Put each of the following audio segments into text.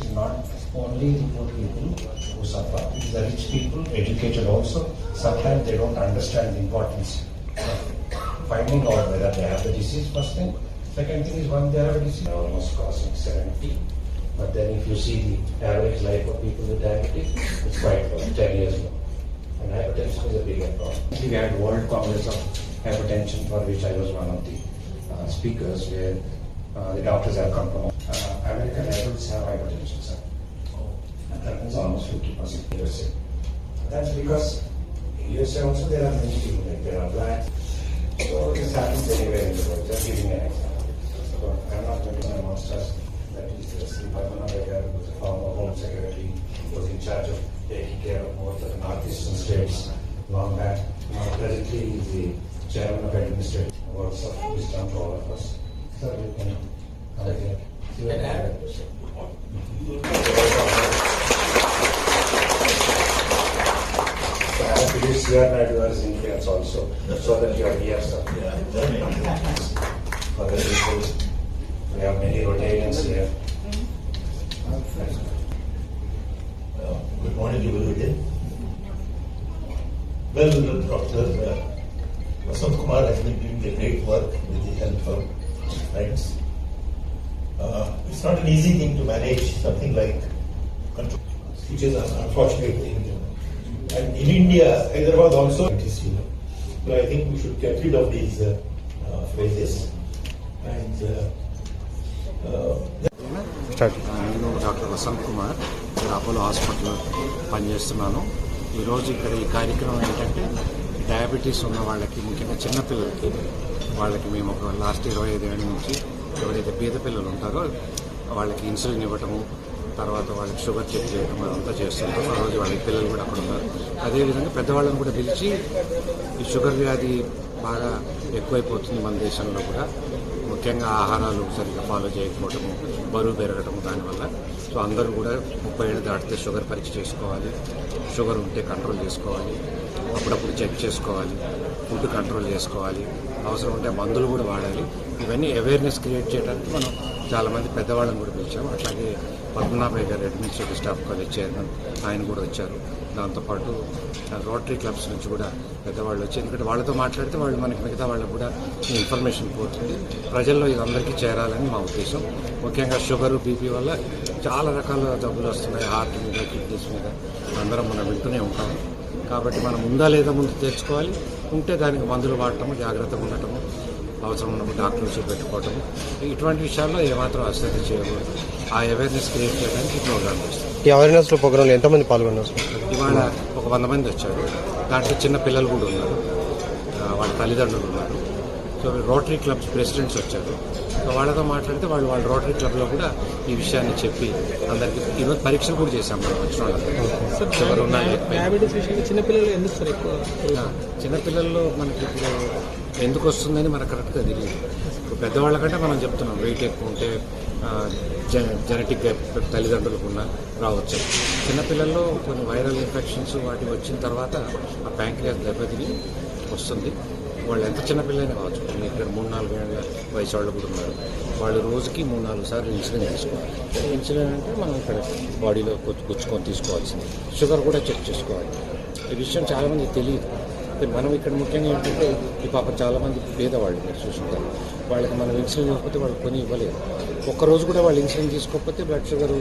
It's not only the poor people who suffer, it is the rich people, educated also. Sometimes they don't understand the importance of finding out whether they have the disease first thing. Second thing is when they have a disease, almost crossing 70. But then if you see the average life of people with diabetes, it's quite low, 10 years low. And hypertension is a bigger problem. We had World Congress of Hypertension for which I was one of the uh, speakers where uh, the doctors have come from uh, Hypertension, sir. And almost 50% USA. That's because USA also there are many people are. So the. Just giving an example. So I'm not. That is who was former Home Secretary, was in charge of taking care of the northeastern states long back. Now presently the chairman of administrative works of of us. So can. I have. So I have to use CR Naidu as influence also, so that you are here, sir. For the we have many Rotarians here. Uh, Good morning, everybody. Well, Dr. uh, Vasant Kumar has been doing a great work with the help of friends. Uh, It's not an easy thing to manage something like control, which is an unfortunate thing. And in India, Hyderabad also, it is, you know. So I think we should get rid of these uh, uh, phrases. And uh, uh, నేను doctor Vasant Kumar ఇక్కడ అపోలో హాస్పిటల్లో పనిచేస్తున్నాను ఈరోజు ఇక్కడ ఈ కార్యక్రమం ఏంటంటే diabetes ఉన్న వాళ్ళకి ముఖ్యంగా చిన్నపిల్లలకి వాళ్ళకి మేము ఒక లాస్ట్ ఇరవై ఐదు ఏళ్ళ నుంచి ఎవరైతే పేద పిల్లలు ఉంటారో వాళ్ళకి ఇన్సులిన్ ఇవ్వటము తర్వాత వాళ్ళకి షుగర్ చెక్ చేయడం అదంతా చేస్తుంటాం ఆ రోజు వాళ్ళకి పిల్లలు కూడా అక్కడ ఉన్నారు. అదేవిధంగా పెద్దవాళ్ళని కూడా పిలిచి ఈ షుగర్ వ్యాధి బాగా ఎక్కువైపోతుంది మన దేశంలో కూడా. ముఖ్యంగా ఆహారాలు సరిగ్గా ఫాలో చేయకపోవటము బరువు పెరగటము దానివల్ల. సో అందరూ కూడా ముప్పై ఏళ్ళు దాటితే షుగర్ పరీక్ష చేసుకోవాలి. షుగర్ ఉంటే కంట్రోల్ చేసుకోవాలి. అప్పుడప్పుడు చెక్ చేసుకోవాలి ఫుడ్ కంట్రోల్ చేసుకోవాలి. అవసరం ఉంటే మందులు కూడా వాడాలి. ఇవన్నీ అవేర్నెస్ క్రియేట్ చేయడానికి మనం చాలామంది పెద్దవాళ్ళని కూడా పిలిచాము అట్లాగే పద్మనాభయ్య గారు అడ్మినిస్ట్రేటివ్ స్టాఫ్ కాలేజ్ చైర్మన్ ఆయన కూడా వచ్చారు. దాంతోపాటు రోటరీ క్లబ్స్ నుంచి కూడా పెద్దవాళ్ళు వచ్చి ఎందుకంటే వాళ్ళతో మాట్లాడితే వాళ్ళు మనకి మిగతా వాళ్ళకు కూడా ఇన్ఫర్మేషన్ పోతుంది. ప్రజల్లో ఇది అందరికీ చేరాలని మా ఉద్దేశం. ముఖ్యంగా షుగర్ బీపీ వల్ల చాలా రకాల జబ్బులు వస్తున్నాయి. హార్ట్ మీద కిడ్నీస్ మీద. అందరం మనం వింటూనే ఉంటాము కాబట్టి మనం ఉందా లేదా ముందు తెచ్చుకోవాలి ఉంటే దానికి మందులు వాడటము జాగ్రత్తగా ఉండటము అవసరం ఉన్నప్పుడు డాక్టర్ చూపెట్టుకోవటము. ఇటువంటి విషయాల్లో ఏమాత్రం అశ్రద్ధ చేయకూడదు. ఆ అవేర్నెస్ క్రియేట్ చేయడానికి ఈ ప్రోగ్రామ్ ఈ అవేర్నెస్లో ప్రోగ్రామ్లో ఎంతమంది పాల్గొన్నారు? ఇవాళ ఒక వంద మంది వచ్చారు. దాంట్లో చిన్న పిల్లలు కూడా ఉన్నారు. వాళ్ళ తల్లిదండ్రులు ఉన్నారు. సో రోటరీ క్లబ్స్ ప్రెసిడెంట్స్ వచ్చారు. సో వాళ్ళతో మాట్లాడితే వాళ్ళు వాళ్ళ రోటరీ క్లబ్లో కూడా ఈ విషయాన్ని చెప్పి అందరికి ఈరోజు పరీక్షలు కూడా చేశాం మనం వచ్చిన విషయంలో చిన్నపిల్లలు ఎందుకు సార్ ఎక్కువ చిన్నపిల్లల్లో మనకి ఇప్పుడు ఎందుకు వస్తుందని మనకు కరెక్ట్గా తెలియదు. ఇప్పుడు పెద్దవాళ్ళకంటే మనం చెప్తున్నాం వెయిట్ ఎక్కువ ఉంటే జెనెటిక్గా తల్లిదండ్రులకు ఉన్న రావచ్చు. చిన్నపిల్లల్లో కొన్ని వైరల్ ఇన్ఫెక్షన్స్ వాటి వచ్చిన తర్వాత ఆ ప్యాంక్రియాస్ దెబ్బతిని వస్తుంది. వాళ్ళు ఎంత చిన్నపిల్లైనా కావచ్చు. ఇక్కడ మూడు నాలుగు ఏళ్ళ వయసు వాళ్ళు కూడా ఉన్నారు. వాళ్ళు రోజుకి మూడు నాలుగు సార్లు ఇన్సులిన్ తీసుకోవాలి. ఇన్సులిన్ అంటే మనం ఇక్కడ బాడీలో గుచ్చుకొని తీసుకోవాల్సింది. షుగర్ కూడా చెక్ చేసుకోవాలి. ఈ విషయం చాలామందికి తెలియదు. మనం ఇక్కడ ముఖ్యంగా ఏంటంటే ఈ పాప చాలామంది పేదవాళ్ళు మీరు చూసుకుంటారు వాళ్ళకి మనం ఇన్సులిన్ ఇవ్వకపోతే వాళ్ళు కొని ఇవ్వలేదు ఒక్కరోజు కూడా వాళ్ళు ఇన్సులిన్ తీసుకోకపోతే బ్లడ్ షుగర్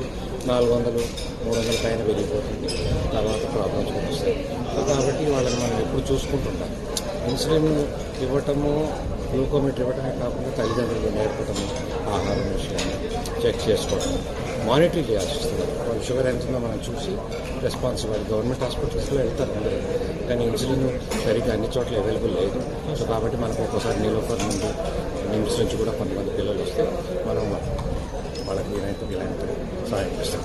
నాలుగు వందలు మూడు వందల పైన వెళ్ళిపోతుంది తర్వాత ప్రాబ్లమ్స్ కూడా వస్తాయి. కాబట్టి వాళ్ళని మనం ఎప్పుడు చూసుకుంటుంటాం. ఇన్సులిన్ ఇవ్వటము గ్లూకోమీటర్ ఇవ్వటమే కాకుండా తల్లిదండ్రులు నేర్పటము ఆహారం విషయాన్ని చెక్ చేసుకోవడం మానిటర్ చేయాల్సి వస్తుంది. వాళ్ళ షుగర్ ఎంత ఉందో మనం చూసి రెస్పాన్సిబుల్ గవర్నమెంట్ హాస్పిటల్స్లో వెళ్తారు అందరూ. కానీ ఇన్సులిన్ సరిగ్గా అన్ని చోట్ల అవైలబుల్ లేదు. సో కాబట్టి మనకు ఒక్కోసారి నీలోఫర్ నుండి నిమ్స్ నుంచి కూడా కొంతమంది పిల్లలు వస్తే మనం వాళ్ళకి వీలైనంత ఇలాంటి సహాయం చేస్తాం.